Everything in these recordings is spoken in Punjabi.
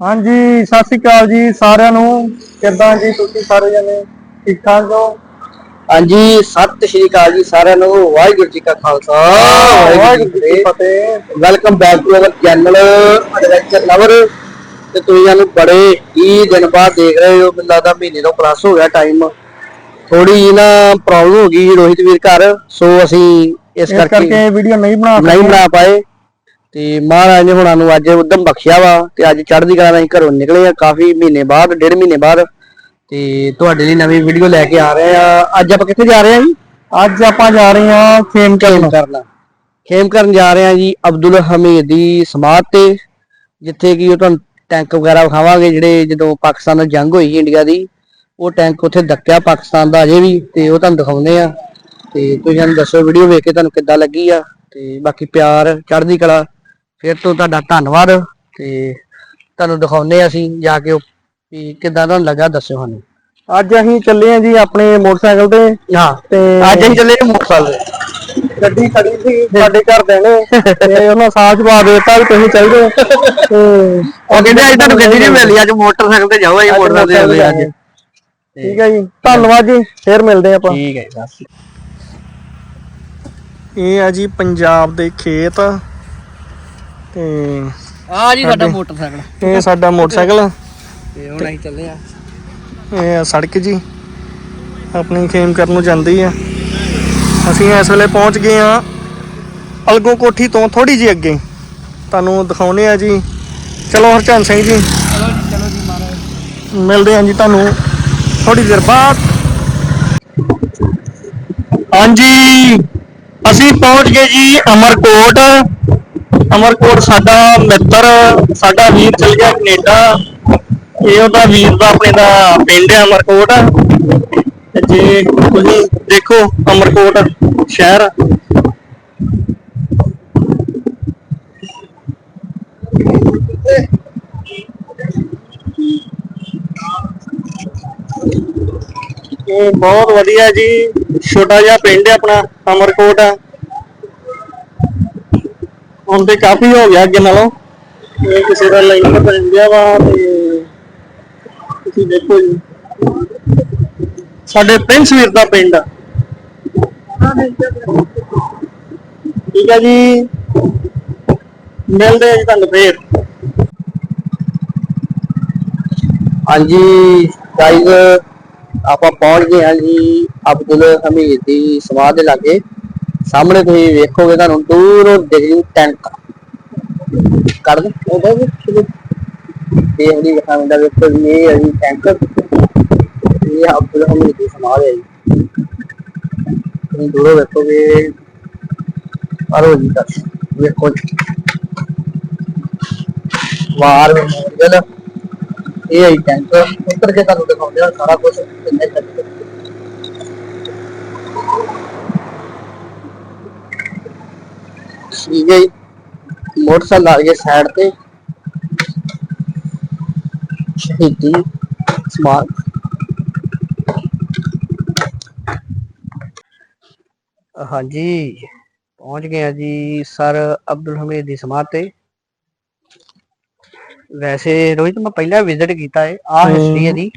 ਹਾਂਜੀ ਸਤਿ ਸ਼੍ਰੀ ਅਕਾਲ ਜੀ ਸਾਰਿਆਂ ਨੂੰ। ਕਿੱਦਾਂ ਜੀ ਤੁਸੀਂ ਸਾਰੇ ਜਣੇ? ਠੀਕ ਠਾਕ ਹੋ? ਹਾਂਜੀ ਸਤਿ ਸ਼੍ਰੀ ਅਕਾਲ ਜੀ ਸਾਰਿਆਂ ਨੂੰ। ਵਾਹਿਗੁਰੂ ਜੀ ਕਾ ਖਾਲਸਾ ਵਾਹਿਗੁਰੂ ਜੀ ਕੀ ਫਤਿਹ। Welcome back to our channel adventure lover ਤੇ ਤੁਸੀਂ ਸਾਨੂੰ ਬੜੇ ਹੀ ਦਿਨ ਬਾਅਦ ਦੇਖ ਰਹੇ ਹੋ ਮੈਨੂੰ ਲੱਗਦਾ ਮਹੀਨੇ ਤੋਂ ਪਲੱਸ ਹੋ ਗਿਆ ਟਾਈਮ ਥੋੜੀ ਜਿਹੀ ਨਾ ਪ੍ਰੋਬਲਮ ਹੋ ਗਈ ਰੋਹਿਤ ਵੀਰ ਘਰ ਸੋ ਅਸੀਂ ਇਸ ਕਰਕੇ ਵੀਡੀਓ ਨਹੀਂ ਬਣਾ ਨਹੀਂ ਸਕੇ। ਬਣਾ ਪਾਏ। ਤੇ ਮਹਾਰਾਜ ਨੇ ਹੁਣਾਂ ਨੂੰ ਅੱਜ ਉਦਮ ਬਖਸ਼ਿਆ ਵਾ ਤੇ ਅੱਜ ਚੜ੍ਹਦੀ ਕਲਾ ਅਸੀਂ ਘਰੋਂ ਨਿਕਲੇ ਆ ਕਾਫੀ ਮਹੀਨੇ ਬਾਅਦ ਡੇਢ ਮਹੀਨੇ ਬਾਅਦ ਤੇ ਤੁਹਾਡੇ ਲਈ ਨਵੀਂ ਵੀਡੀਓ ਲੈ ਕੇ ਆ ਰਹੇ ਆ। ਅੱਜ ਆਪਾਂ ਕਿੱਥੇ ਜਾ ਰਹੇ ਆ ਜੀ? ਅੱਜ ਆਪਾਂ ਜਾ ਰਹੇ ਹਾਂ ਖੇਮ ਕਰਨ। ਖੇਮ ਕਰਨ। ਜਾ ਰਹੇ ਆ ਜੀ ਅਬਦੁਲ ਹਮੀਦ ਦੀ ਸਮਾਧ ਤੇ ਜਿੱਥੇ ਕਿ ਉਹ ਤੁਹਾਨੂੰ ਟੈਂਕ ਵਗੈਰਾ ਵਿਖਾਵਾਂਗੇ ਜਿਹੜੇ ਜਦੋਂ ਪਾਕਿਸਤਾਨ ਨਾਲ ਜੰਗ ਹੋਈ ਸੀ ਇੰਡੀਆ ਦੀ ਉਹ ਟੈਂਕ ਉੱਥੇ ਡੱਕਿਆ ਪਾਕਿਸਤਾਨ ਦਾ ਅਜੇ ਵੀ ਤੇ ਉਹ ਤੁਹਾਨੂੰ ਦਿਖਾਉਂਦੇ ਆ। ਤੇ ਤੁਸੀਂ ਸਾਨੂੰ ਦੱਸੋ ਵੀਡੀਓ ਵੇਖ ਕੇ ਤੁਹਾਨੂੰ ਕਿੱਦਾਂ ਲੱਗੀ ਆ। ਤੇ ਬਾਕੀ ਪਿਆਰ ਚੜ੍ਹਦੀ ਕਲਾ ਫਿਰ ਤੋਂ ਤੁਹਾਡਾ ਧੰਨਵਾਦ ਤੇ ਤੁਹਾਨੂੰ ਦਿਖਾਉਂਦੇ ਆ ਅਸੀਂ ਜਾ ਕੇ ਵੀ ਕਿੱਦਾਂ ਤੁਹਾਨੂੰ ਲੱਗਾ ਦੱਸਿਓ ਸਾਨੂੰ। ਅੱਜ ਅਸੀਂ ਚੱਲੇ ਹਾਂ ਜੀ ਆਪਣੇ ਮੋਟਰਸਾਈਕਲ ਤੇ। ਹਾਂ। ਤੇ ਅੱਜ ਅਸੀਂ ਚੱਲੇ ਮੋਟਰਸਾਈਕਲ ਤੇ। ਗੱਡੀ ਖੜੀ ਸੀ ਸਾਡੇ ਘਰ ਦੇ ਨੇ। ਤੇ ਉਹਨਾਂ ਸਾਥ ਦੇ ਦਿੱਤਾ ਵੀ ਤੁਸੀਂ ਚੱਲ ਜਾਓ। ਤੇ ਉਹ ਕਹਿੰਦੇ ਅੱਜ ਤੁਹਾਨੂੰ ਗੱਡੀ ਨਹੀਂ ਮਿਲੀ ਅੱਜ ਮੋਟਰਸਾਈਕਲ ਤੇ ਜਾਓ ਅੱਜ ਮੋਟਰਸਾਈਕਲ ਤੇ ਅੱਜ। ਠੀਕ ਹੈ ਜੀ। ਧੰਨਵਾਦ ਜੀ। ਫੇਰ ਮਿਲਦੇ ਆਪਾਂ। ਠੀਕ ਹੈ ਜੀ, ਬਸ ਇਹ ਆ ਜੀ ਪੰਜਾਬ ਦੇ ਖੇਤ। ਤੇ ਆ ਜੀ ਸਾਡਾ ਮੋਟਰਸਾਈਕਲ। ਇਹ ਸਾਡਾ ਮੋਟਰਸਾਈਕਲ। ਤੇ ਹੁਣ ਅਸੀਂ ਚੱਲੇ ਆ। ਇਹ ਆ ਸੜਕ ਜੀ। ਆਪਣੀ ਖੇਮ ਕਰਨ ਨੂੰ ਜਾਂਦੀ ਆ। ਅਸੀਂ ਇਸ ਵੇਲੇ ਪਹੁੰਚ ਗਏ ਆ ਅਲਗੋ ਕੋਠੀ ਤੋਂ ਥੋੜੀ ਜਿਹੀ ਅੱਗੇ। ਤੁਹਾਨੂੰ ਦਿਖਾਉਨੇ ਆ ਜੀ। ਚਲੋ ਹਰਚੰਦ ਸਿੰਘ ਜੀ। ਚਲੋ ਜੀ ਚਲੋ ਜੀ ਮਹਾਰਾਜ। ਮਿਲਦੇ ਹਾਂ ਜੀ ਤੁਹਾਨੂੰ ਥੋੜੀ ਦੇਰ ਬਾਅਦ। ਹਾਂਜੀ। ਅਸੀਂ ਪਹੁੰਚ ਗਏ ਜੀ ਅਮਰਕੋਟ। ਅਮਰਕੋਟ ਸਾਡਾ ਮਿੱਤਰ, ਸਾਡਾ ਵੀਰ ਚਲ ਗਿਆ ਕੈਨੇਡਾ। ਇਹ ਉਹਦਾ ਵੀਰ ਦਾ ਆਪਣੇ ਦਾ ਪਿੰਡ ਹੈ ਅਮਰਕੋਟ। ਤੇ ਜੇ ਤੁਸੀਂ ਦੇਖੋ ਅਮਰਕੋਟ ਸ਼ਹਿਰ। ਇਹ ਬਹੁਤ ਵਧੀਆ ਜੀ, ਛੋਟਾ ਜਿਹਾ ਪਿੰਡ ਹੈ ਆਪਣਾ ਅਮਰਕੋਟ। ਹੁਣ ਤੇ ਕਾਫੀ ਹੋ ਗਿਆ ਅੱਗੇ ਨਾਲੋਂ। ਇਹ ਕਿਸੇ ਦਾ ਲਾਈਨ ਤੇ ਗਿਆ ਵਾ ਤੇ ਤੁਸੀਂ ਦੇਖੋ ਜੀ। ਸਾਡੇ ਪ੍ਰਿੰਸ ਵੀਰ ਦਾ ਪਿੰਡ ਠੀਕ ਹੈ ਜੀ। ਮਿਲਦੇ ਆ ਜੀ ਤੁਹਾਨੂੰ ਫੇਰ। ਹਾਂਜੀ ਗਾਈਜ਼ ਆਪਾਂ ਪਹੁੰਚ ਗਏ ਹਾਂ ਜੀ ਅਬਦੁਲ ਹਮੀਦ ਦੀ ਸਮਾਧ ਦੇ ਲਾਗੇ। ਸਾਹਮਣੇ ਤੁਸੀਂ ਵੇਖੋਗੇ ਤੁਹਾਨੂੰ ਦੂਰੋਂ ਦਿਖ ਜੂ ਟੈਂਕ ਕਰ ਦੇ। ਉਹਦਾ ਵੀ ਦੇਖ ਲਈ ਵਿਖਾਉਂਦਾ ਵੇਖੋ ਜੀ ਇਹ ਹੈ ਜੀ ਟੈਂਕ ਇਹ ਅਬਦੁਲ ਹਮੀਦ ਦੀ ਸਮਾਧ ਹੈ ਜੀ। ਤੁਸੀਂ ਦੂਰੋਂ ਵੇਖੋਗੇ। ਅਰੋ ਜੀ ਤੱਕ ਵੇਖੋ ਜੀ। ਵਾਰ ਮੋਡਲ ਇਹ ਹੈ ਟੈਂਕ ਉੱਤਰ ਕੇ ਤੁਹਾਨੂੰ ਦਿਖਾਉਂਦੇ ਆ ਸਾਰਾ ਕੁਝ ਕਿੰਨੇ ਤੱਕ। ਹੈ ਜੀ ਮੋਟਰਸਾਈਕਲ ਆ ਗਿਆ ਸਾਈਡ ਤੇ। ਸ਼ਹੀਦੀ ਸਮਾਰਕ ਹਾਂਜੀ ਪਹੁੰਚ ਗਏ ਆ ਜੀ ਸਰ ਅਬਦੁਲ ਹਮੀਦ ਦੀ ਸਮਾਧ ਤੇ। ਵੈਸੇ ਰੋਹਿਤ ਮੈਂ ਪਹਿਲਾਂ ਵਿਜ਼ਿਟ ਕੀਤਾ ਹੈ। ਆ। ਹਿਸਟਰੀ ਇਹਦੀ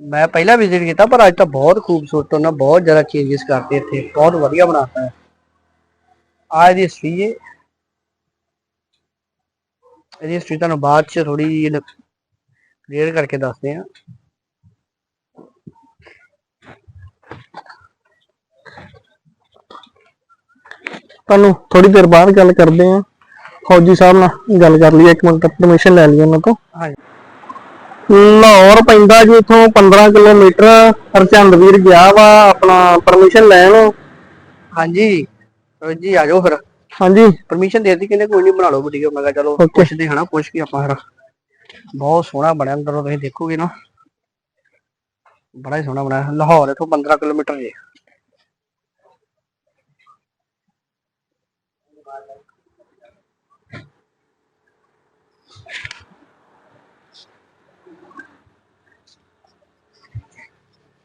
ਮੈਂ ਪਹਿਲਾਂ ਵਿਜ਼ਿਟ ਕੀਤਾ ਪਰ ਅੱਜ ਤਾਂ ਬਹੁਤ ਖੂਬਸੂਰਤ ਉਹਨਾਂ ਬਹੁਤ ਜ਼ਿਆਦਾ ਚੇਂਜਸ ਕਰਤੇ ਇੱਥੇ ਬਹੁਤ ਵਧੀਆ ਬਣਾਤਾ। ਹੈ ਆ ਇਹਦੀ ਹਿਸਟਰੀ ਹੈ ਇਹਦੀ ਹਿਸਟਰੀ ਤੁਹਾਨੂੰ ਬਾਅਦ ਚ ਥੋੜੀ ਕਲੀਅਰ ਕਰਕੇ ਦੱਸਦੇ ਆ ਤੁਹਾਨੂੰ ਥੋੜੀ ਦੇਰ ਬਾਅਦ ਗੱਲ ਕਰਦੇ ਆ ਫੌਜੀ ਸਾਹਿਬ ਨਾਲ ਗੱਲ ਕਰ ਲਈ ਇੱਕ ਮਿੰਟ ਪਰਮਿਸ਼ਨ ਲੈ ਲਈ ਉਹਨਾਂ ਤੋਂ। ਹਾਂਜੀ। ਲਾਹੌਰ ਪੈਂਦਾ ਜੀ ਇਥੋਂ 15 ਕਿਲੋਮੀਟਰ ਹਰਚੰਦਵੀਰ ਗਿਆ ਵਾ ਆਪਣਾ ਪਰਮਿਸ਼ਨ ਲੈਣ। ਹਾਂਜੀ। ਜੀ ਆ ਜਾਓ ਫਿਰ। ਹਾਂਜੀ। ਪਰਮਿਸ਼ਨ ਦੇ ਦਿੱਤੀ ਕਹਿੰਦੇ ਕੋਈ ਨਹੀਂ ਬਣਾ ਲਓ ਵੀਡੀਓ ਮੈਂ ਕਿਹਾ ਚਲੋ Okay. ਪੁੱਛਦੇ ਹਨਾ ਪੁੱਛ ਕੇ ਆਪਾਂ ਫਿਰ। ਬਹੁਤ ਸੋਹਣਾ ਬਣਿਆ ਅੰਦਰੋਂ ਤੁਸੀਂ ਦੇਖੋਗੇ ਨਾ। ਬੜਾ ਹੀ ਸੋਹਣਾ ਬਣਿਆ। ਲਾਹੌਰ ਇਥੋਂ 15 ਕਿਲੋਮੀਟਰ ਜੇ।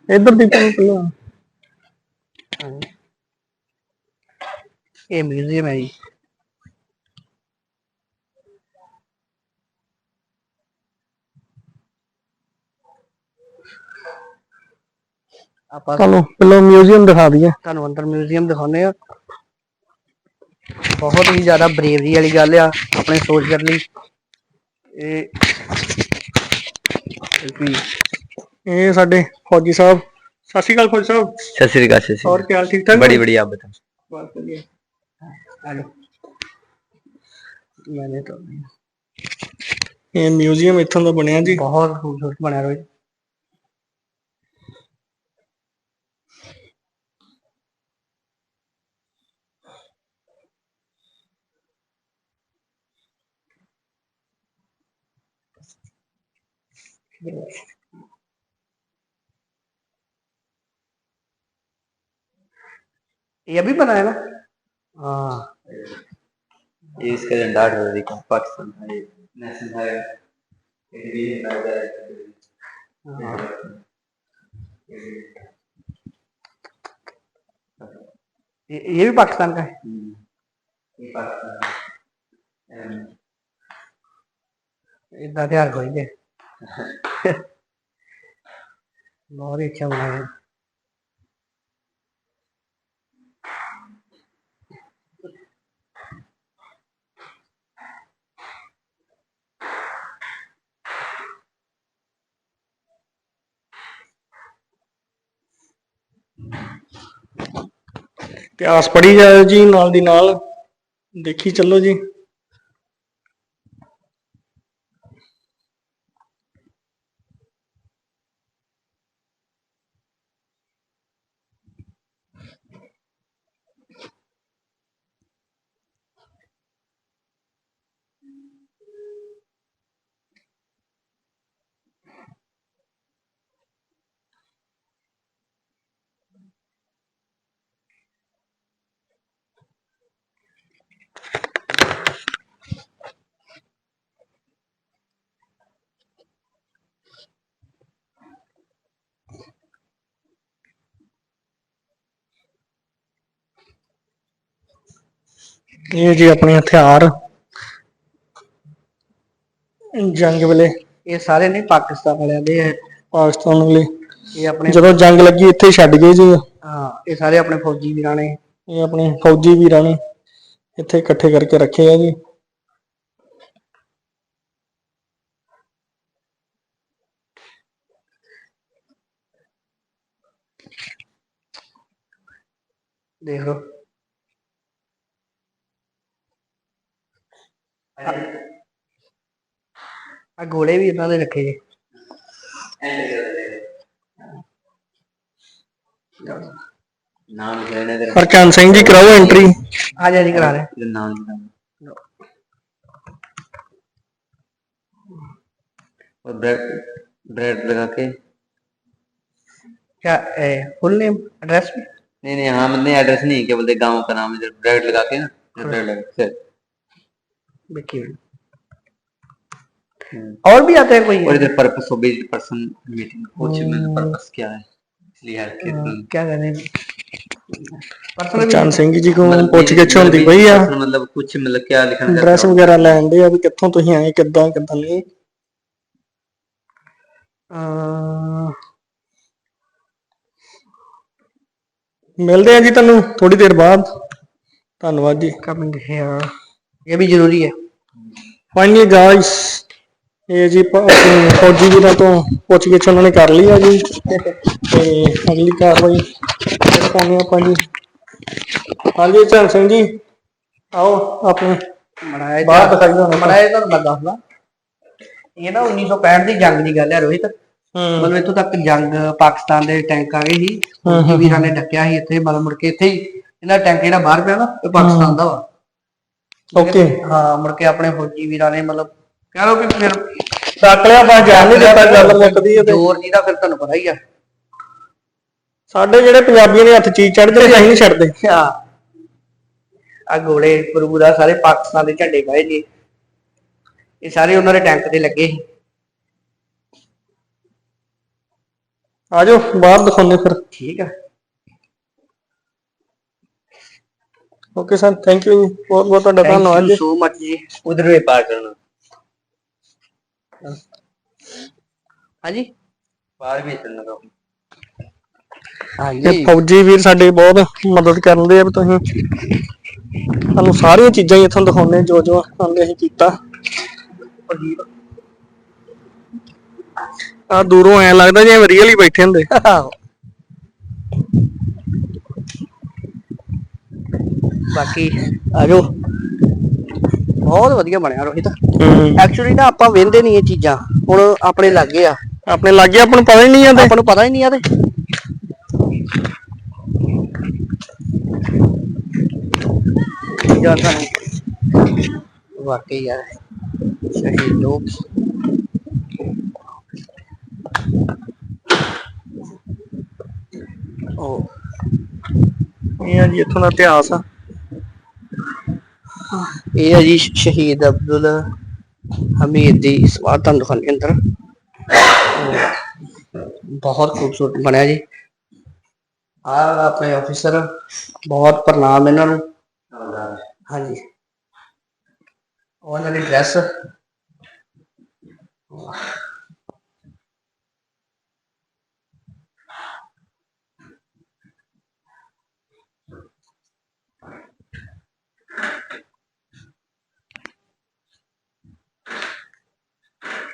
ਇੱਧਰ ਦੀ ਪਹਿਲਾਂ ਇਹ ਮਿਊਜ਼ੀਅਮ ਹੈ ਜੀ। ਆਪਾਂ ਚਲੋ ਪਹਿਲਾਂ ਮਿਊਜ਼ੀਅਮ ਦਿਖਾ ਦਈਏ। ਤੁਹਾਨੂੰ ਅੰਦਰ ਮਿਊਜ਼ੀਅਮ ਦਿਖਾਉਨੇ ਆ ਬਹੁਤ ਹੀ ਜ਼ਿਆਦਾ ਬਰੇਵਰੀ ਵਾਲੀ ਗੱਲ ਆ ਆਪਣੇ ਸੋਚ ਲਈ। ਇਹ ਵੀ ਇਹ ਸਾਡੇ ਫੌਜੀ ਸਾਹਿਬ। ਸਤਿ ਸ਼੍ਰੀ ਅਕਾਲ ਫੌਜੀ ਸਾਹਿਬ। ਸਤਿ ਸ੍ਰੀ ਅਕਾਲ ਸਤਿ ਸ੍ਰੀ ਹੋਰ ਕੀ ਹਾਲ ਠੀਕ ਠਾਕ ਬੜੀ ਬੜੀ ਆਪ ਬਹੁਤ ਵਧੀਆ। ਹੈਲੋ ਮੈਨੇ ਤਾਂ ਇਹ ਮਿਊਜ਼ੀਅਮ ਇੱਥੋਂ ਦਾ ਬਣਿਆ ਜੀ ਬਹੁਤ ਖੂਬਸੂਰਤ ਬਣਿਆ ਰੋਹਿਤ ये अभी बनाया ना हाँ। ये इसका झंडा हटा देखो पाकिस्तान ये नेशनल है ये भी झंडा है। ये ये भी पाकिस्तान का है? ये पाकिस्तान इतना ध्यान कोई बहुत ही अच्छा बनाया है ਇਤਿਹਾਸ ਪੜ੍ਹੀ ਜਾਇਓ ਜੀ ਨਾਲ ਦੀ ਨਾਲ। ਦੇਖੀ ਚੱਲੋ ਜੀ। ਇਹ ਜੀ ਆਪਣੇ ਹਥਿਆਰ। ਜੰਗ ਵੇਲੇ। ਇਹ ਸਾਰੇ ਨਹੀਂ ਪਾਕਿਸਤਾਨ ਵਾਲਿਆਂ ਦੇ ਹੈ। ਪਾਕਿਸਤਾਨ ਵੇਲੇ। ਇਹ ਆਪਣੇ ਜਦੋਂ ਜੰਗ ਲੱਗੀ ਇੱਥੇ ਹੀ ਛੱਡ ਗਏ ਜੀ। ਹਾਂ ਇਹ ਸਾਰੇ ਆਪਣੇ ਫੌਜੀ ਵੀਰਾਂ ਨੇ। ਇਹ ਆਪਣੇ ਫੌਜੀ ਵੀਰਾਂ ਨੇ ਇੱਥੇ ਇਕੱਠੇ ਕਰਕੇ ਰੱਖੇ ਆ ਜੀ। ਦੇਖ आ घोड़े भी इन्होंने रखे जी नाम लिख लेना तेरा ਹਰਚੰਦ ਸਿੰਘ ਜੀ ਕਰਾਓ ਐਂਟਰੀ आ जा जी करा रहे तेरा नाम लिखना और ब्रेड ब्रेड लगा के क्या फुल नेम एड्रेस भी नहीं नहीं हाँ मतलब एड्रेस नहीं क्या बोलते गांव का नाम इधर ब्रेड लगा के ना इधर ब्रेड लगा के सर देखिए हम्म। और भी आते हैं कोई और इधर पर्पस हो बेस्ड पर्सन मीटिंग कुछ मतलब पर्पस क्या है इसलिए हेल्प के हाँ, क्या कहते हैं पर्सनल ਹਰਚੰਦ ਸਿੰਘ ਜੀ ਕੋਲ मतलब ਪੁੱਛ ਗਿੱਛ मतलब ਹੁੰਦੀ ਪਈ ਆ person मतलब कुछ मतलब क्या लिखना चाहते ਐਡਰੈਸ हो ਵਗੈਰਾ ਲੈਣ ਦੇ ਆ ਵੀ ਕਿੱਥੋਂ ਤੁਸੀਂ ਆਏ ਕਿੱਦਾਂ ਕਿੱਦਾਂ ਨਹੀਂ ਮਿਲਦੇ ਆ ਜੀ ਤੁਹਾਨੂੰ ਥੋੜੀ ਦੇਰ ਬਾਅਦ ਧੰਨਵਾਦ ਜੀ कमिंग हेयर ये भी जरूरी है ਫਾਈਨਲੀ ਗਾਇਸ ਇਹ ਜੀ ਫੌਜੀ ਵੀਰਾਂ ਤੋਂ ਪੁੱਛ ਗਿੱਛ ਉਹਨਾਂ ਨੇ ਕਰ ਲਈ ਆ ਜੀ। ਤੇ ਅਗਲੀ ਕਾਰਵਾਈ ਪਾਉਣੀ ਆਪਾਂ ਜੀ। ਹਾਂਜੀ ਚਰਨ ਸਿੰਘ ਜੀ ਆਓ ਆਪਣੇ ਮੜਾਇਆ ਬਾਹਰ ਦਿਖਾਈ ਹੁਣ। ਮੜਾਇਆ ਤੁਹਾਨੂੰ ਮੈਂ ਦੱਸਦਾ। ਇਹ ਨਾ 1965 ਦੀ ਜੰਗ ਦੀ ਗੱਲ ਹੈ ਰੋਹਿਤ। ਮਤਲਬ ਇੱਥੋਂ ਤੱਕ ਜੰਗ ਪਾਕਿਸਤਾਨ ਦੇ ਟੈਂਕ ਆ ਗਏ ਸੀ। ਵੀਰਾਂ ਨੇ ਡੱਕਿਆ ਸੀ ਇੱਥੇ ਮਤਲਬ ਮੁੜ ਕੇ ਇੱਥੇ ਹੀ ਇਹਨਾਂ ਦਾ ਟੈਂਕ ਜਿਹੜਾ ਬਾਹਰ ਪਿਆ ਨਾ ਇਹ ਪਾਕਿਸਤਾਨ ਦਾ ਵਾ। ਓਕੇ ਹਾਂ ਮੁੜ ਕੇ ਆਪਣੇ ਫੌਜੀ ਵੀਰਾਂ ਨੇ ਮਤਲਬ ਕਹਿ ਲਓ ਵੀ ਫਿਰ ਡੱਕ ਲਿਆ ਜਾਣ ਨਹੀਂ ਦਿੱਤਾ ਗੱਲ ਮੁੱਕਦੀ ਹੈ ਤੇ। ਜ਼ੋਰ ਜੀ ਦਾ ਫਿਰ ਤੁਹਾਨੂੰ ਪਤਾ ਹੀ ਆ। ਸਾਡੇ ਜਿਹੜੇ ਪੰਜਾਬੀਆਂ ਦੇ ਹੱਥ ਚੀਜ਼ ਚੜ ਜਾਂਦੀ ਅਸੀਂ ਨਹੀਂ ਛੱਡਦੇ। ਹਾਂ। ਆ ਘੋੜੇ ਬਰੂਦਾ ਸਾਰੇ ਪਾਕਿਸਤਾਨ ਦੇ ਝੰਡੇ ਪਾਏ ਜੀ। ਇਹ ਸਾਰੇ ਉਹਨਾਂ ਦੇ ਟੈਂਕ ਤੇ ਲੱਗੇ ਸੀ। ਆਜੋ ਬਾਹਰ ਦਿਖਾਉਂਦੇ ਫਿਰ। ਠੀਕ ਆ। ਓਕੇ ਸਰ ਥੈਂਕ ਯੂ ਬਹੁਤ ਬਹੁਤ ਤੁਹਾਡਾ ਧੰਨਵਾਦ ਜੀ। ਸੋ ਮਚ ਜੀ। ਉਧਰ ਵੀ ਪਾਰ ਕਰਨਾ। ਹਾਂਜੀ? ਪਾਰ ਵੀ ਚੱਲਣਾ ਕੰਮ ਹਾਂਜੀ। ਫੌਜੀ ਵੀਰ ਸਾਡੇ ਬਹੁਤ ਮਦਦ ਕਰਦੇ ਆ ਤੁਸੀਂ ਤੁਹਾਨੂੰ ਸਾਰੀਆਂ ਚੀਜ਼ਾਂ ਹੀ ਇੱਥੋਂ ਦਿਖਾਉਂਦੇ ਜੋ ਜੋ ਸਾਨੂੰ ਅਸੀਂ ਕੀਤਾ। ਆ ਦੂਰੋਂ ਐ ਲੱਗਦਾ ਜਿਵੇਂ ਰੀਅਲ ਹੀ ਬੈਠੇ ਹੁੰਦੇ। ਬਾਕੀ ਆਜੋ। ਬਹੁਤ ਵਧੀਆ ਬਣਿਆ ਰੋਹਿਤ। ਐਕਚੁਅਲੀ ਨਾ ਆਪਾਂ ਵੇਂਦੇ ਨਹੀਂ ਇਹ ਚੀਜ਼ਾਂ। ਹੁਣ ਆਪਣੇ ਲੱਗੇ ਆ। ਆਪਣੇ ਲਾਗੇ ਆਪਾਂ ਨੂੰ ਪਤਾ ਹੀ ਨਹੀਂ ਆਂਦੇ ਆਪਾਂ ਨੂੰ ਪਤਾ ਹੀ ਨਹੀਂ ਆ ਤੇ। ਯਾਰ ਸਾਨੂੰ ਵਾਕਈ ਯਾਰ ਸ਼ਹੀਦ ਲੋਕ। ਉਹ। ਇਹ ਆ ਜੀ ਇੱਥੋਂ ਦਾ ਇਤਿਹਾਸ ਆ। ਇਹ ਹੈ ਜੀ ਸ਼ਹੀਦ ਅਬਦੁਲ ਹਮੀਦ ਦੀ ਸਮਾਧ ਤੁਹਾਨੂੰ ਦਿਖਾਉਂਦੇ ਅੰਦਰ। ਬਹੁਤ ਖੂਬਸੂਰਤ ਬਣਿਆ ਜੀ। ਆ ਆਪਣੇ ਆਫੀਸਰ ਬਹੁਤ ਪ੍ਰਣਾਮ ਇਹਨਾਂ ਨੂੰ। ਹਾਂਜੀ। ਉਹਨਾਂ ਦੀ ਡਰੈਸ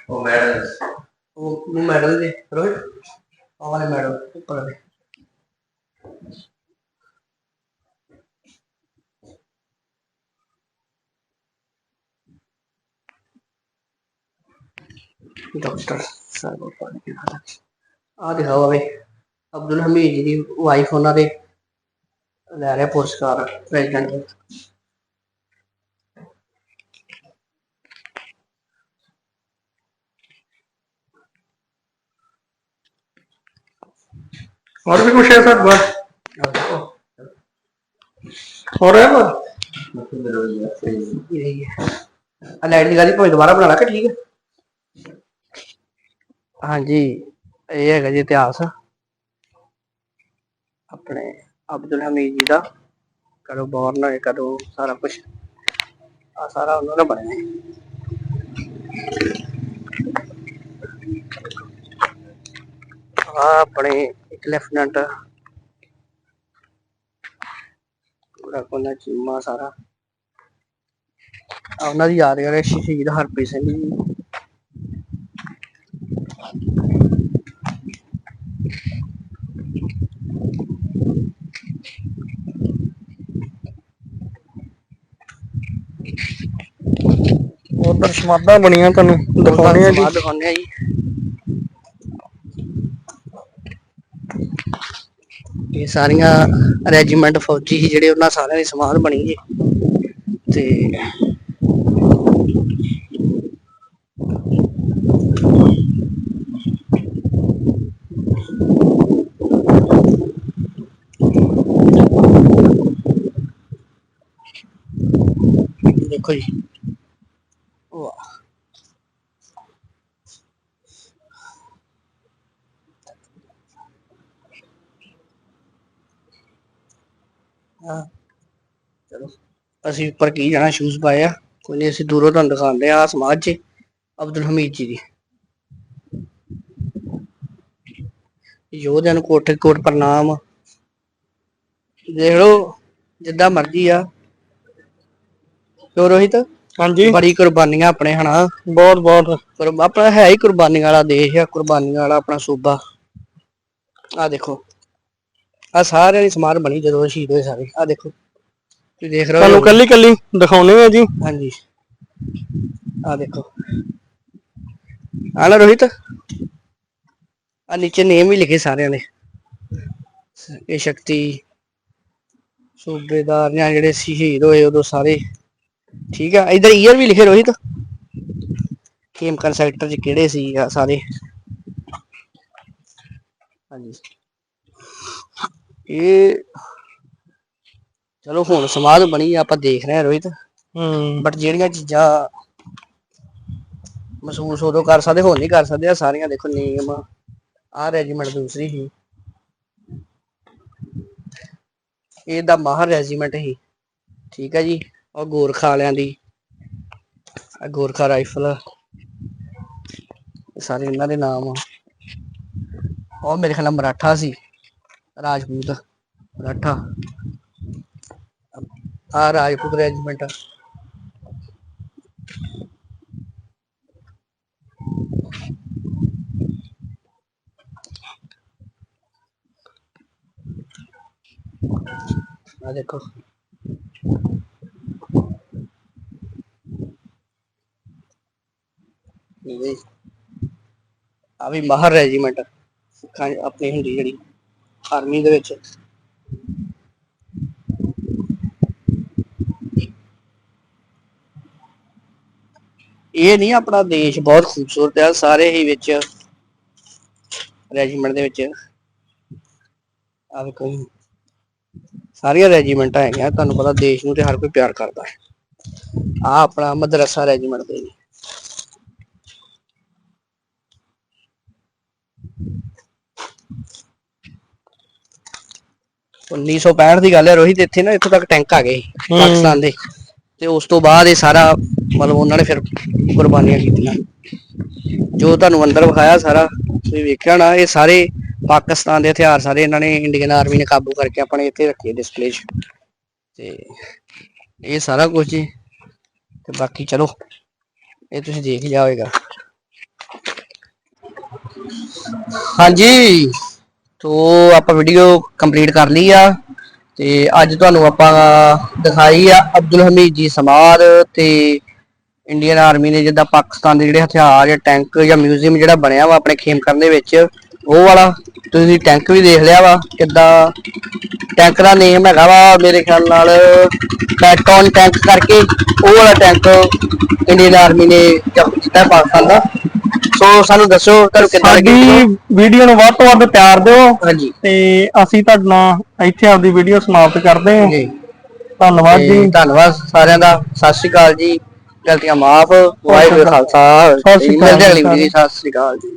ਉਹ ਮੈਡਮ ਉਹ ਨੂੰ ਮੈਡਲ ਦੇ, ਰੋਹਿਤ? ਆਹ ਵਾਲੇ ਮੈਡਲ ਉੱਪਰ ਵਾਲੇ। ਡਾਕਟਰ ਸਰਵਰ ਪਾਣੀ ਆ ਦਿਖਾਓ ਵੇ ਅਬਦੁਲ ਹਮੀਦ ਜੀ ਦੀ ਵਾਈਫ ਉਹਨਾਂ ਦੇ ਲੈ ਰਿਹਾ ਪੁਰਸਕਾਰ ਪ੍ਰੈਜ਼ੀਡੈਂਟ ਹੋਰ ਵੀ ਕੁਛ ਹੈ ਸਰ? ਬਸ। ਹੋਰ ਹੈ ਬਸ ਮਤਲਬ ਮੇਰੇ ਲਈ ਸਹੀ ਇਹ ਰਹੀ ਹੈ ਹੈ? ਹਾਂਜੀ, ਇਹ ਹੈਗਾ ਜੀ ਇਤਿਹਾਸ। ਆਪਣੇ ਅਬਦੁਲ ਹਮੀਦ ਜੀ ਦਾ। ਕਦੋਂ ਬੋਰਨ ਹੋਏ, ਕਦੋਂ ਸਾਰਾ ਕੁਝ ਆ ਸਾਰਾ ਉਹਨਾਂ ਦਾ ਬਣਿਆ ਆਪਣੇ ਇੱਕ ਲੈਫਟੀਨੈਂਟ ਪੂਰਾ ਕੋਨਾ ਚੀਮਾ ਸਾਰਾ। ਆ ਉਹਨਾਂ ਦੀ ਯਾਦ ਕਰੇ ਸ਼ਹੀਦ ਹਰਪ੍ਰੀਤ ਸਿੰਘ ਜੀ ਉਧਰ ਸਮਾਧਾਂ ਬਣੀਆਂ ਤੁਹਾਨੂੰ ਦਿਖਾਉਣੇ ਆ ਜੀ। ਸਮਾਧ ਦਿਖਾਉਂਦੇ ਆ ਜੀ। ਇਹ ਸਾਰੀਆਂ ਰੈਜੀਮੈਂਟ ਫੌਜੀ ਸੀ ਜਿਹੜੇ ਉਹਨਾਂ ਸਾਰਿਆਂ ਦੀ ਸਮਾਧ ਬਣੀ ਜੀ ਤੇ ਦੇਖੋ ਜੀ। ਹਾਂ। ਚਲੋ ਅਸੀਂ ਉੱਪਰ ਕੀ ਜਾਣਾ ਸ਼ੂਜ਼ ਪਾਏ ਆ। ਕੋਈ ਨਹੀਂ ਅਸੀਂ ਦੂਰੋਂ ਤੁਹਾਨੂੰ ਦਿਖਾਉਂਦੇ ਆ ਸਮਾਜ 'ਚ ਅਬਦੁਲ ਹਮੀਦ ਜੀ ਦੀ। ਯੋਧਿਆਂ ਨੂੰ ਕੋਟ ਕੋਟ ਪ੍ਰਣਾਮ। ਦੇਖ ਲਓ ਜਿੱਦਾਂ ਮਰਜ਼ੀ ਆ। ਕਿਉਂ ਰੋਹਿਤ? ਹਾਂਜੀ। ਬੜੀ ਕੁਰਬਾਨੀਆਂ ਆਪਣੇ ਹਨਾ? ਬਹੁਤ ਬਹੁਤ। ਕੁਰਬ- ਆਪਣਾ ਹੈ ਹੀ ਕੁਰਬਾਨੀ ਵਾਲਾ ਦੇਸ਼ ਆ। ਕੁਰਬਾਨੀ ਵਾਲਾ ਆਪਣਾ ਸੂਬਾ। ਆ ਦੇਖੋ। ਆ ਸਾਰਿਆਂ ਦੀ ਸਮਾਨ ਬਣੀ ਜਦੋਂ ਸ਼ਹੀਦ ਹੋਏ ਸਾਰੇ। ਆ ਦੇਖੋ ਤੁਸੀਂ ਦੇਖ ਰਹੇ ਤੁਹਾਨੂੰ ਹੋ ਕੱਲੀ ਕੱਲੀ ਦਿਖਾਉਣੇ ਆ ਜੀ। ਹਾਂਜੀ। ਆ ਦੇਖੋ। ਆ ਨਾ ਰੋਹਿਤ। ਆ ਨੀਚੇ ਨੇਮ ਵੀ ਲਿਖੇ ਸਾਰਿਆਂ ਦੇ ਇਹ ਸ਼ਕਤੀ ਸੂਬੇਦਾਰ ਜਾਂ ਜਿਹੜੇ ਸ਼ਹੀਦ ਹੋਏ ਉਦੋਂ ਸਾਰੇ। ਠੀਕ ਆ ਇਧਰ ਈਅਰ ਵੀ ਲਿਖੇ ਰੋਹਿਤ। ਖੇਮਕਰ ਸੈਕਟਰ ਚ ਕਿਹੜੇ ਸੀ ਆ ਸਾਰੇ। ਹਾਂਜੀ। ਇਹ ਚਲੋ ਹੁਣ ਸਮਾਧ ਬਣੀ ਆ, ਆਪਾਂ ਦੇਖ ਰਹੇ ਹਾਂ ਰੋਹਿਤ। ਹੂੰ। ਬਟ ਜਿਹੜੀਆਂ ਚੀਜ਼ਾਂ ਮਹਿਸੂਸ ਉਦੋਂ ਕਰ ਸਕਦੇ ਹੁਣ ਨਹੀਂ ਕਰ ਸਕਦੇ ਆ ਸਾਰੀਆਂ ਦੇਖੋ ਨਿਯਮ ਆ ਰੈਜੀਮੈਂਟ ਦੂਸਰੀ ਸੀ। ਇਹ ਦਾ ਮਾਹਰ ਰੈਜੀਮੈਂਟ ਸੀ। ਠੀਕ ਹੈ ਜੀ ਉਹ ਗੋਰਖਾ ਵਾਲਿਆਂ ਦੀ ਆ ਗੋਰਖਾ ਰਾਈਫਲ ਇਹ ਸਾਰੇ ਇਹਨਾਂ ਦੇ ਨਾਮ ਆ। ਉਹ ਮੇਰੇ ਖਿਆਲ ਨਾਲ ਮਰਾਠਾ ਸੀ। ਰਾਜਪੂਤ ਰਾਠਾ ਆ ਰਾਜਪੂਤ ਰੈਜੀਮੈਂਟ ਆ ਦੇਖੋ ਇਹ ਆ ਵੀ ਮਾਹਰ ਰੈਜੀਮੈਂਟ ਸਿੱਖਾਂ ਆਰਮੀ ਦੇ ਵਿੱਚ। ਇਹ ਨਹੀਂ ਆਪਣਾ ਦੇਸ਼ ਬਹੁਤ ਖੂਬਸੂਰਤ ਹੈ, ਸਾਰੇ ਹੀ ਵਿੱਚ ਰੈਜੀਮੈਂਟ ਦੇ ਵਿੱਚ। ਆ ਵੇਖੋ ਸਾਰੀਆਂ ਰੈਜੀਮੈਂਟਾਂ ਹੈਗੀਆਂ, ਤੁਹਾਨੂੰ ਪਤਾ ਦੇਸ਼ ਨੂੰ ਤੇ ਹਰ ਕੋਈ ਪਿਆਰ ਕਰਦਾ ਹੈ। ਆ ਆਪਣਾ ਮਦਰਸਾ ਰੈਜੀਮੈਂਟ ਦੇ ਜੀ। ਉੱਨੀ ਸੌ 65 ਦੀ ਗੱਲ ਹੈ ਰੋਹਿਤ ਇੱਥੇ ਨਾ ਇੱਥੋਂ ਤੱਕ ਟੈਂਕ ਆ ਗਏ। ਪਾਕਿਸਤਾਨ ਦੇ। ਤੇ ਉਸ ਤੋਂ ਬਾਅਦ ਇਹ ਸਾਰਾ ਮਤਲਬ ਉਹਨਾਂ ਨੇ ਫਿਰ ਕੁਰਬਾਨੀਆਂ ਕੀਤੀਆਂ। ਜੋ ਤੁਹਾਨੂੰ ਅੰਦਰ ਵਿਖਾਇਆ ਸਾਰਾ ਤੁਸੀਂ ਵੇਖਿਆ ਨਾ ਇਹ ਸਾਰੇ ਪਾਕਿਸਤਾਨ ਦੇ ਹਥਿਆਰ ਸਾਰੇ ਇਹਨਾਂ ਨੇ ਇੰਡੀਅਨ ਆਰਮੀ ਨੇ ਕਾਬੂ ਕਰਕੇ ਆਪਣੇ ਇੱਥੇ ਰੱਖੇ ਡਿਸਪਲੇ 'ਚ। ਤੇ ਇਹ ਸਾਰਾ ਕੁਝ ਜੀ ਤੇ ਬਾਕੀ ਚਲੋ ਇਹ ਤੁਸੀਂ ਦੇਖ ਲਿਆ ਹੋਵੇਗਾ ਹਾਂਜੀ। ਤੋ ਆਪਾਂ ਵੀਡੀਓ ਕੰਪਲੀਟ ਕਰ ਲਈ ਆ ਤੇ ਅੱਜ ਤੁਹਾਨੂੰ ਆਪਾਂ ਦਿਖਾਈ ਆ ਅਬਦੁਲ ਹਮੀਦ ਜੀ ਸਮਾਦ ਤੇ ਇੰਡੀਅਨ ਆਰਮੀ ਨੇ ਜਿੱਦਾਂ ਪਾਕਿਸਤਾਨ ਦੇ ਜਿਹੜੇ ਹਥਿਆਰ ਜਾਂ ਟੈਂਕ ਜਾਂ ਮਿਊਜ਼ੀਅਮ ਜਿਹੜਾ ਬਣਿਆ ਵਾ ਆਪਣੇ ਖੇਮਕਰਨ ਦੇ ਵਿੱਚ। ਉਹ ਵਾਲਾ ਤੁਸੀਂ ਟੈਂਕ ਵੀ ਦੇਖ ਲਿਆ ਵਾ ਕਿੱਦਾਂ? ਟੈਂਕ ਦਾ ਨੇਮ ਹੈਗਾ ਵਾ ਮੇਰੇ ਖਿਆਲ ਨਾਲ ਪੈਟਰਨ ਟੈਂਕ ਕਰਕੇ ਉਹ ਵਾਲਾ ਟੈਂਕ ਇੰਡੀਅਨ ਆਰਮੀ ਨੇ ਜ਼ਬਤ ਕੀਤਾ ਪਾਕਿਸਤਾਨ ਦਾ। ਸੋ ਸਾਨੂੰ ਦੱਸੋ ਤੁਹਾਨੂੰ ਕਿੱਦਾਂ ਲੱਗੀ ਸਾਡੀ ਵੀਡੀਓ ਨੂੰ ਵੱਧ ਤੋਂ ਵੱਧ ਪਿਆਰ ਦਿਓ ਹਾਂਜੀ। ਤੇ ਅਸੀਂ ਤੁਹਾਡੇ ਨਾਲ ਇੱਥੇ ਆਪਦੀ ਵੀਡੀਓ ਸਮਾਪਤ ਕਰਦੇ ਹਾਂ। ਜੀ। ਧੰਨਵਾਦ ਤੇ ਜੀ। ਧੰਨਵਾਦ ਸਾਰਿਆਂ ਦਾ। ਸਤਿ ਸ਼੍ਰੀ ਅਕਾਲ ਜੀ। ਗਲਤੀਆਂ ਮਾਫ। ਵਾਹਿਗੁਰੂ ਖਾਲਸਾ। ਸਤਿ ਸ਼੍ਰੀ ਅਕਾਲ ਮਿਲਦੇ ਹਾਂ ਅਗਲੀ ਜੀ। ਵੀਡੀਓ 'ਚ। ਸਤਿ ਸ਼੍ਰੀ ਅਕਾਲ ਜੀ।